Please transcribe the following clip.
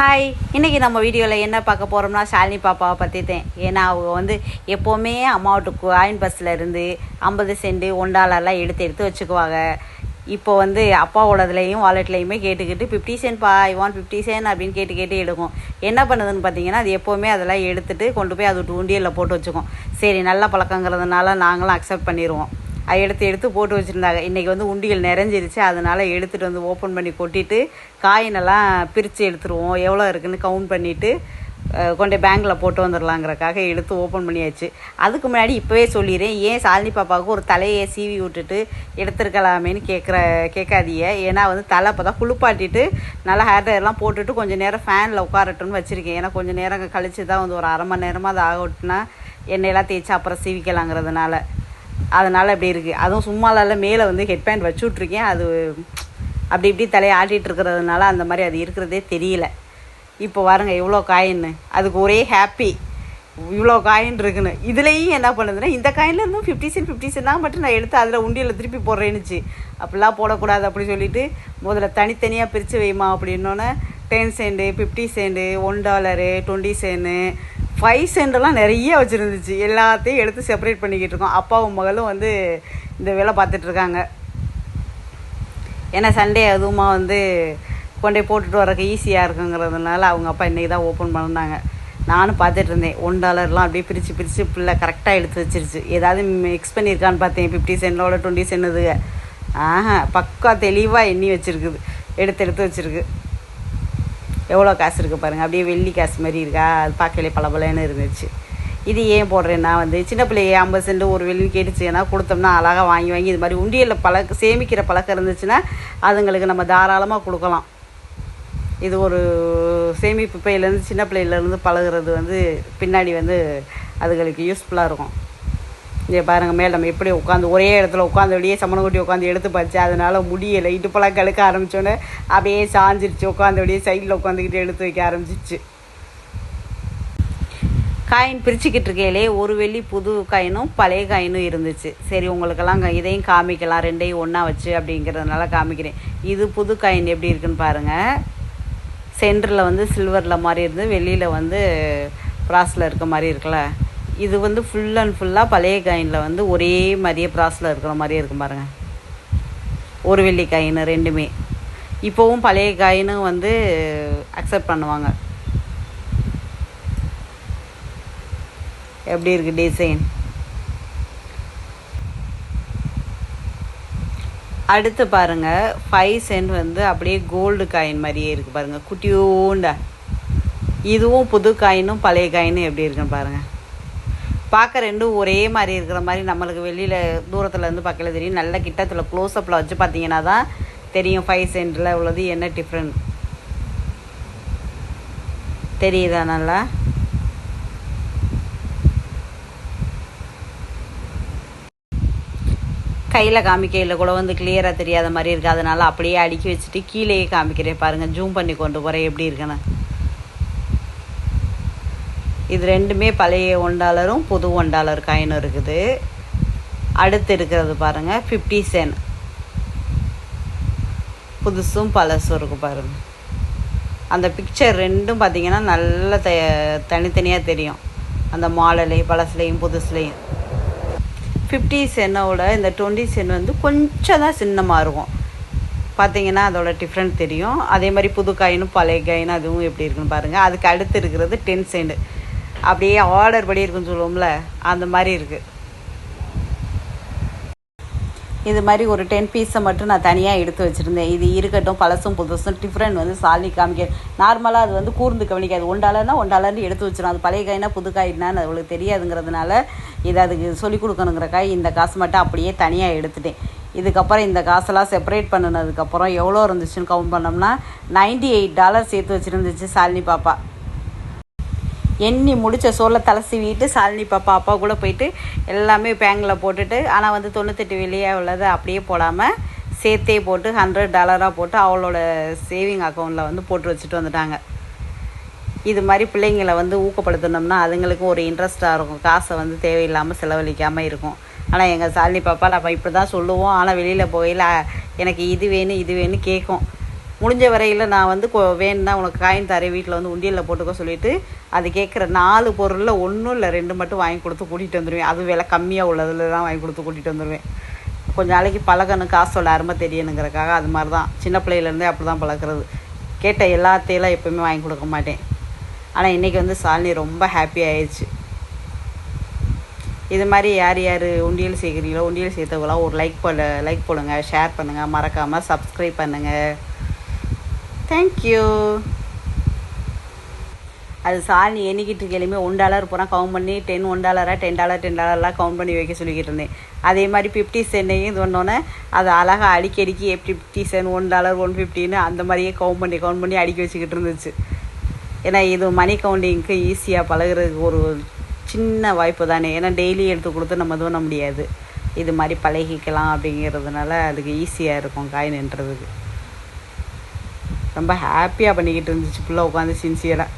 Hi இன்றைக்கி நம்ம வீடியோவில் என்ன பார்க்க போகிறோம்னா ஷாலினி பாப்பாவை பற்றி தான். ஏன்னா அவங்க வந்து எப்போவுமே அம்மாவோட காயின் பஸ்ஸில் இருந்து ஐம்பது சென்ட் ஒண்டாலெல்லாம் எடுத்து எடுத்து வச்சுக்குவாங்க. இப்போ வந்து அப்பாவோடதுலேயும் வாலெட்லேயுமே கேட்டுக்கிட்டு ஃபிஃப்டி சென்ட் பா ஐ வாண்ட் ஃபிஃப்டி சென்ட் அப்படின்னு கேட்டு கேட்டு எடுக்கும். என்ன பண்ணுதுன்னு பார்த்தீங்கன்னா அது எப்போவுமே அதெல்லாம் எடுத்துகிட்டு கொண்டு போய் அது உண்டியலில் போட்டு வச்சுக்கும். சரி நல்ல பழக்கங்கிறதுனால நாங்களும் அக்செப்ட் பண்ணிடுவோம் எடுத்து எடுத்து போட்டு வச்சுருந்தாங்க. இன்றைக்கி வந்து உண்டியல் நிறைஞ்சிருச்சு. அதனால் எடுத்துகிட்டு வந்து ஓப்பன் பண்ணி கொட்டிட்டு காயினெல்லாம் பிரித்து எடுத்துருவோம். எவ்வளோ இருக்குதுன்னு கவுண்ட் பண்ணிவிட்டு கொண்டு பேங்க்கில் போட்டு வந்துடலாங்கிறக்காக எடுத்து ஓப்பன் பண்ணியாச்சு. அதுக்கு முன்னாடி இப்போவே சொல்லிடுறேன். ஏன் சாலினி பாப்பாவுக்கு ஒரு தலையை சீவி விட்டுட்டு எடுத்துருக்கலாமேன்னு கேட்குற கேட்காதீங்க. ஏன்னா வந்து தலை அப்போ தான் குளிப்பாட்டிட்டு நல்லா ஹேர் எல்லாம் போட்டுட்டு கொஞ்சம் நேரம் ஃபேனில் உட்காரட்டும்னு வச்சுருக்கேன். ஏன்னா கொஞ்சம் நேரம் கழிச்சு தான் வந்து ஒரு அரை மணி நேரமாக அது ஆகட்டுனா எண்ணெயெல்லாம் தேய்ச்சி அப்புறம் சீவிக்கலாங்கிறதுனால. அதனால் அப்படி இருக்குது அதுவும் சும்மாலால மேலே வந்து ஹெட் பேண்ட் வச்சு விட்ருக்கேன் அது அப்படி இப்படி தலையை ஆட்டிகிட்டு இருக்கிறதுனால அந்த மாதிரி அது இருக்கிறதே தெரியல. இப்போ பாருங்க எவ்வளோ காயின்னு அதுக்கு ஒரே ஹாப்பி இவ்வளோ காயின் இருக்குன்னு. இதுலேயும் என்ன பண்ணுதுன்னா இந்த காயின்ல இருந்தும் ஃபிஃப்டி சென்ட் ஃபிஃப்டி சென்ட் தான் மட்டும் நான் எடுத்து அதில் உண்டியில் திருப்பி போடுறேன்னுச்சு. அப்படிலாம் போடக்கூடாது அப்படின்னு சொல்லிட்டு முதல்ல தனித்தனியாக பிரித்து வைமா அப்படின்னோன்னே ten cent fifty cent one dollar twenty cent five சென்டெல்லாம் நிறைய வச்சுருந்துச்சு. எல்லாத்தையும் எடுத்து செப்பரேட் பண்ணிக்கிட்டு இருக்கோம். அப்பாவும் மகளும் வந்து இந்த வேலை பார்த்துட்ருக்காங்க ஏன்னா சண்டே அதுவுமா வந்து கொண்டே போட்டுட்டு வரக்கு ஈஸியாக இருக்குங்கிறதுனால அவங்க அப்பா இன்றைக்கி தான் ஓப்பன் பண்ணாங்க. நானும் பார்த்துட்டு இருந்தேன். ஒன் டாலர்லாம் அப்படியே பிரித்து பிரித்து பிள்ளை கரெக்டாக எடுத்து வச்சிருச்சு. ஏதாவது மிக்ஸ் பண்ணியிருக்கான்னு பார்த்தேன். ஃபிஃப்டி சென்டோட டுவெண்ட்டி சென்னுதுங்க ஆஹா பக்கா தெளிவாக எண்ணி வச்சுருக்குது. எடுத்து எடுத்து வச்சுருக்கு. எவ்வளோ காசு இருக்குது பாருங்கள் அப்படியே வெள்ளி காசு மாதிரி இருக்கா? அது பார்க்கலே பளபளன்னு இருந்துச்சு. இது ஏன் போடுறேன்னா வந்து சின்ன பிள்ளைய ஐம்பது சென்ட் ஒரு வெள்ளி கேட்டுச்சுன்னா கொடுத்தோம்னா அழகாக வாங்கி வாங்கி இது மாதிரி உண்டியலில் பழக்க சேமிக்கிற பழக்கம் இருந்துச்சுன்னா அதுங்களுக்கு நம்ம தாராளமாக கொடுக்கலாம். இது ஒரு சேமிப்பு பையிலேருந்து சின்ன பிள்ளையிலேருந்து பழகுறது வந்து பின்னாடி வந்து அதுகளுக்கு யூஸ்ஃபுல்லாக இருக்கும். இங்கே பாருங்கள் மேலே நம்ம எப்படி உட்காந்து ஒரே இடத்துல உட்காந்து அப்படியே சமணம் கொட்டி உட்காந்து எடுத்து பார்த்து அதனால் முடியலை. இடுப்பெல்லாம் கழுக்க ஆரம்பித்தோன்னே அப்படியே சாஞ்சிருச்சு. உட்காந்து அப்படியே சைடில் உட்காந்துக்கிட்டு எடுத்து வைக்க ஆரம்பிச்சிச்சு. காயின் பிரிச்சுக்கிட்டு இருக்கையிலே ஒரு வெள்ளி புது காயினும் பழைய காயினும் இருந்துச்சு. சரி உங்களுக்கெல்லாம் க- இதையும் காமிக்கலாம். ரெண்டையும் ஒன்றா வச்சு அப்படிங்கிறதுனால காமிக்கிறேன். இது புது காயின் எப்படி இருக்குன்னு பாருங்கள் சென்டரில் வந்து சில்வரில் மாதிரி இருந்து வெளியில் வந்து ப்ராஸில் இருக்க மாதிரி இருக்குல்ல. இது வந்து ஃபுல் அண்ட் ஃபுல்லாக பழைய காயினில் வந்து ஒரே மாதிரியே ப்ராஸில் இருக்கிற மாதிரியே இருக்கும் பாருங்கள் ஒரு வெள்ளி காயின் ரெண்டுமே. இப்போவும் பழைய காயினும் வந்து அக்செப்ட் பண்ணுவாங்க. எப்படி இருக்குது டிசைன் அடுத்து பாருங்க ஃபைவ் சென்ட் வந்து அப்படியே கோல்டு காயின் மாதிரியே இருக்குது பாருங்கள் குட்டியூண்ட. இதுவும் புது காயினும் பழைய காயினும் எப்படி இருக்குன்னு பாருங்கள் பார்க்க ரெண்டும் ஒரே மாதிரி இருக்கிற மாதிரி நம்மளுக்கு வெளியில் தூரத்தில் இருந்து பார்க்கல தெரியும். நல்ல கிட்டத்தில் க்ளோஸ்அப்பில் வச்சு பார்த்தீங்கன்னா தான் தெரியும் ஃபைவ் சென்டில் உள்ளது என்ன டிஃப்ரெண்ட் தெரியுதா நல்லா? கையில் காமிக்கையில் கூட வந்து கிளியராக தெரியாத மாதிரி இருக்குது அதனால் அப்படியே அடுக்கி வச்சுட்டு கீழேயே காமிக்கிறேன் பாருங்கள் ஜூம் பண்ணி கொண்டு போகிறேன் எப்படி இருக்குன்னு. இது ரெண்டுமே பழைய ஒண்டாலரும் புது ஒன் டாலர் காயினும் இருக்குது. அடுத்து இருக்கிறது பாருங்கள் ஃபிஃப்டி சென் புதுசும் பழசும் இருக்கு பாருங்கள் அந்த பிக்சர் ரெண்டும் பார்த்தீங்கன்னா நல்ல த தனித்தனியாக தெரியும். அந்த மாடலையும் பழசுலையும் புதுசுலையும். ஃபிஃப்டி சென்னோட இந்த டுவெண்ட்டி சென் வந்து கொஞ்சம் தான் சின்னமாக இருக்கும். பார்த்தீங்கன்னா அதோட டிஃப்ரெண்ட் தெரியும். அதே மாதிரி புது காயினும் பழைய காயினும் அதுவும் எப்படி இருக்குன்னு பாருங்கள் அதுக்கு அடுத்து இருக்கிறது டென் சென்ட் அப்படியே ஆர்டர் படி இருக்குன்னு சொல்லுவோம்ல அந்த மாதிரி இருக்குது இது மாதிரி ஒரு டென் பீஸை மட்டும் நான் தனியாக எடுத்து வச்சுருந்தேன். இது இருக்கட்டும் பழசும் புதுசும் டிஃப்ரெண்ட் வந்து சாலி காமிக்க. நார்மலாக அது வந்து கூர்ந்து கவனிக்காது. ஒன் ஒண்டாலன்னு ஒன் டாலர்னு எடுத்து வச்சிடும் அது பழைய காயினா புது காயினா அவளுக்கு தெரியாதுங்கிறதுனால இது அதுக்கு சொல்லிக் கொடுக்கணுங்கிற காய் இந்த காசு மட்டும் அப்படியே தனியாக எடுத்துட்டேன். இதுக்கப்புறம் இந்த காசெல்லாம் செப்பரேட் பண்ணினதுக்கப்புறம் எவ்வளோ இருந்துச்சுன்னு கவுண்ட் பண்ணோம்னா 98 எயிட் டாலர் சேர்த்து வச்சுருந்துச்சு சாலினி பாப்பா. எண்ணி முடித்த சோளை தலை சீவிட்டு சாலினி பாப்பா அப்பா கூட போயிட்டு எல்லாமே பேங்கில் போட்டுட்டு ஆனால் வந்து தொண்ணூத்தெட்டு வெளியே உள்ளதை அப்படியே போடாமல் சேர்த்தே போட்டு ஹண்ட்ரட் டாலராக போட்டு அவளோட சேவிங் அக்கௌண்ட்டில் வந்து போட்டு வச்சுட்டு வந்துட்டாங்க. இது மாதிரி பிள்ளைங்களை வந்து ஊக்கப்படுத்தினோம்னா அதுங்களுக்கும் ஒரு இன்ட்ரெஸ்ட்டாக இருக்கும். காசை வந்து தேவையில்லாமல் செலவழிக்காமல் இருக்கும். ஆனால் எங்கள் சாலினி பாப்பா நம்ம இப்படி தான் சொல்லுவோம். ஆனால் வெளியில் போகையில் எனக்கு இது வேணும் இது வேணும் கேட்கும். முடிஞ்ச வரையில் நான் வந்து கொ- வேணும்னா உனக்கு காயின் தரேன் வீட்டில் வந்து உண்டியலில் போட்டுக்க சொல்லிட்டு அது கேட்குற நாலு பொருளில் ஒன்றும் இல்லை ரெண்டு மட்டும் வாங்கி கொடுத்து கூட்டிகிட்டு வந்துடுவேன் அது விலை கம்மியாக உள்ளதில் தான் வாங்கி கொடுத்து கூட்டிகிட்டு வந்துடுவேன் கொஞ்சம் நாளைக்கு பழகணும் காசோட அருமை தெரியணுங்கிறக்காக அது மாதிரி தான் சின்ன பிள்ளையிலேருந்தே அப்படி தான் பழக்கிறது கேட்ட எல்லாத்தையெல்லாம் எப்பவுமே வாங்கி கொடுக்க மாட்டேன். ஆனால் இன்றைக்கி வந்து சாலினி ரொம்ப ஹாப்பி ஆயிடுச்சு இது மாதிரி யார் யார் உண்டியல் செய்கிறீங்களோ உண்டியல் சேர்த்தவங்களாம் ஒரு லைக் போல லைக் போடுங்க ஷேர் பண்ணுங்கள் மறக்காமல் சப்ஸ்கிரைப் பண்ணுங்கள் தேங்க்யூ அது சாலினி எண்ணிக்கிட்டு இருக்கையிலுமே ஒன் டாலர் பூரா கவுண்ட் பண்ணி டென் ஒன் டாலராக டென் டாலர் டென் டாலர்லாம் கவுண்ட் பண்ணி வைக்க சொல்லிக்கிட்டு இருந்தேன். அதே மாதிரி ஃபிஃப்டி சென்னையும் இது பண்ணோன்னே அது அழகாக அடிக்கி அடிக்கி எப்படி fifty cent one dollar one ஃபிஃப்டின்னு அந்த மாதிரியே கவுண்ட் பண்ணி கவுண்ட் பண்ணி அடிக்க வச்சுக்கிட்டு இருந்துச்சு. ஏன்னா இது மணி கவுண்டிங்க்கு ஈஸியாக பழகுறதுக்கு ஒரு சின்ன வாய்ப்பு தானே. ஏன்னா டெய்லி எடுத்து கொடுத்து நம்ம இது பண்ண முடியாது. இது மாதிரி பழகிக்கலாம் அப்படிங்கிறதுனால அதுக்கு ஈஸியாக இருக்கும் காயின் என்றதுக்கு ரொம்ப ஹாப்பியாக பண்ணிக்கிட்டு இருந்துச்சு. பிள்ளை உட்காந்து சின்சியராக